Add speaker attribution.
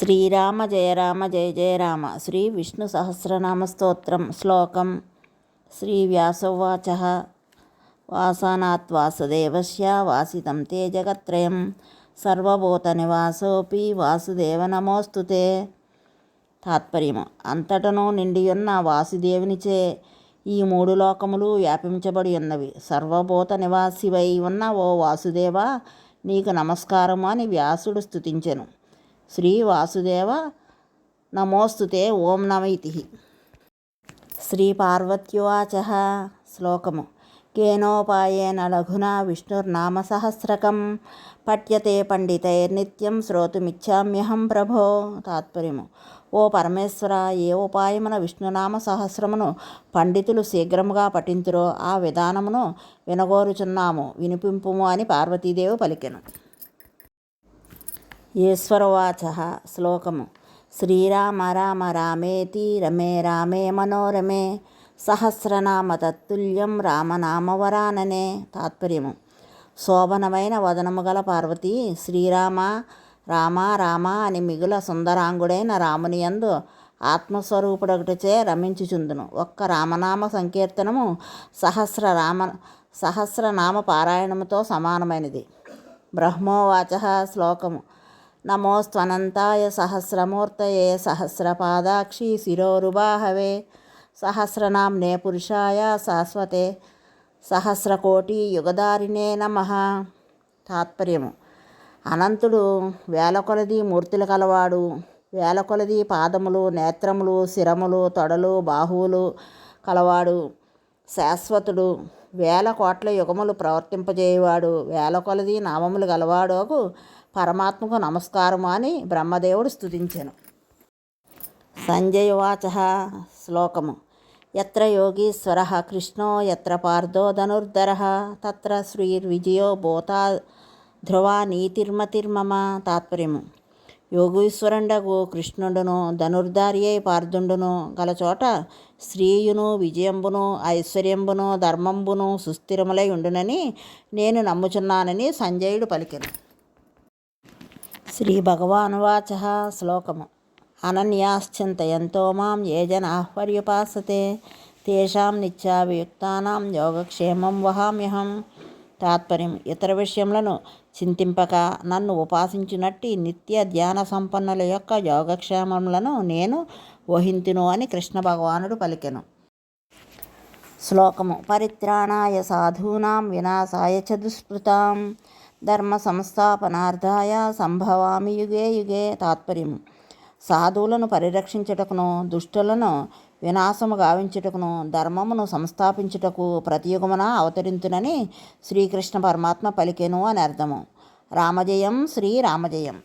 Speaker 1: శ్రీరామ జయ రామ జయ జయ రామ. శ్రీ విష్ణు సహస్రనామ స్తోత్రం శ్లోకం శ్రీ వ్యాసోవాచ. వాసనాత్ వాసుదేవస్య వాసితం తే జగత్రయం సర్వభూత నివాసోపి వాసుదేవ నమోస్తుతే తాత్పర్యము అంతటను నిండియున్న వాసుదేవునిచే ఈ మూడు లోకములు వ్యాపించబడి ఉన్నవి. సర్వభూత నివాసివై ఉన్న ఓ వాసుదేవ నీకు నమస్కారము అని వ్యాసుడు స్థుతించెను శ్రీ వాసుదేవ నమోస్తుతే ఓం నమైతి శ్రీ పార్వత్యువాచ శ్లోకము. కేనోపాయేన లఘునా విష్ణుర్నామసహస్రకం పఠ్యతే పండితైర్నిత్యం శ్రోతుమిచ్చామ్యహం ప్రభో. తాత్పర్యము. ఓ పరమేశ్వర ఏ ఉపాయమున విష్ణునామ సహస్రమును పండితులు శీఘ్రముగా పఠింతురో ఆ విధానమును వినగోరుచున్నాము వినిపింపుము అని పార్వతీదేవి పలికెను. ఈశ్వరవాచ శ్లోకము. శ్రీరామ రామ రామేతి రమే రామే మనోరమే. సహస్రనామ తత్తుల్యం రామనామవరాననే తాత్పర్యము. శోభనమైన వదనము గల పార్వతి శ్రీరామ రామ రామ అని మిగుల సుందరాంగుడైన రాముని యందు ఆత్మస్వరూపుడొకటిచే రమించుచుందును. ఒక్క రామనామ సంకీర్తనము సహస్ర రామ సహస్రనామ పారాయణముతో సమానమైనది. బ్రహ్మోవాచ శ్లోకము. నమోస్త్వనంతాయ సహస్రమూర్తయే సహస్రపాదాక్షి శిరోరుబాహవే. సహస్రనామ్నే పురుషాయ శాశ్వతే. సహస్రకోటి యుగదారినే నమ. తాత్పర్యము. అనంతుడు వేల కొలది మూర్తులు కలవాడు. వేల కొలది పాదములు నేత్రములు శిరములు తొడలు బాహువులు కలవాడు. శాశ్వతుడు. వేల కోట్ల యుగములు ప్రవర్తింపజేయవాడు. వేల కొలది నామములు గలవాడోగు పరమాత్మకు నమస్కారము అని బ్రహ్మదేవుడు స్తుతించెను. సంజయవాచ శ్లోకము. ఎత్ర యోగీశ్వర కృష్ణో ఎత్ర పార్థో ధనుర్ధర తత్ర శ్రీర్విజయో భూతా ధ్రువ నీతిర్మతిర్మమ తాత్పర్యము. యోగీశ్వరుండగు కృష్ణుడును ధనుర్ధారి పార్థుండును గల చోట శ్రీయును విజయంబును ఐశ్వర్యంబును ధర్మంబును సుస్థిరములై ఉండునని నేను నమ్ముచున్నానని సంజయుడు పలికెను. శ్రీ భగవానువాచ శ్లోకము. అనన్యాశ్చింతయంతో మాం ఏ జన జనాహ్వర్యుపాసతే తేషాం నిత్యాభియుక్తానాం యోగక్షేమం వహామ్యహం. తాత్పర్యం ఇతర విషయములను చింతింపక నన్ను ఉపాసించినట్టి నిత్య ధ్యాన సంపన్నుల యొక్క యోగక్షేమములను నేను వహింతును అని కృష్ణ భగవానుడు పలికెను. శ్లోకము. పరిత్రాణాయ సాధూనాం వినాశాయ చ దుష్కృతాం ధర్మ సంస్థాపనార్థాయ సంభవామి యుగే యుగే తాత్పర్యం సాధువులను పరిరక్షించుటకును దుష్టులను వినాశము గావించుటకును ధర్మమును సంస్థాపించుటకు ప్రతియుగమున అవతరింతునని శ్రీకృష్ణ పరమాత్మ పలికెను అని అర్థము. రామజయం శ్రీ రామజయం.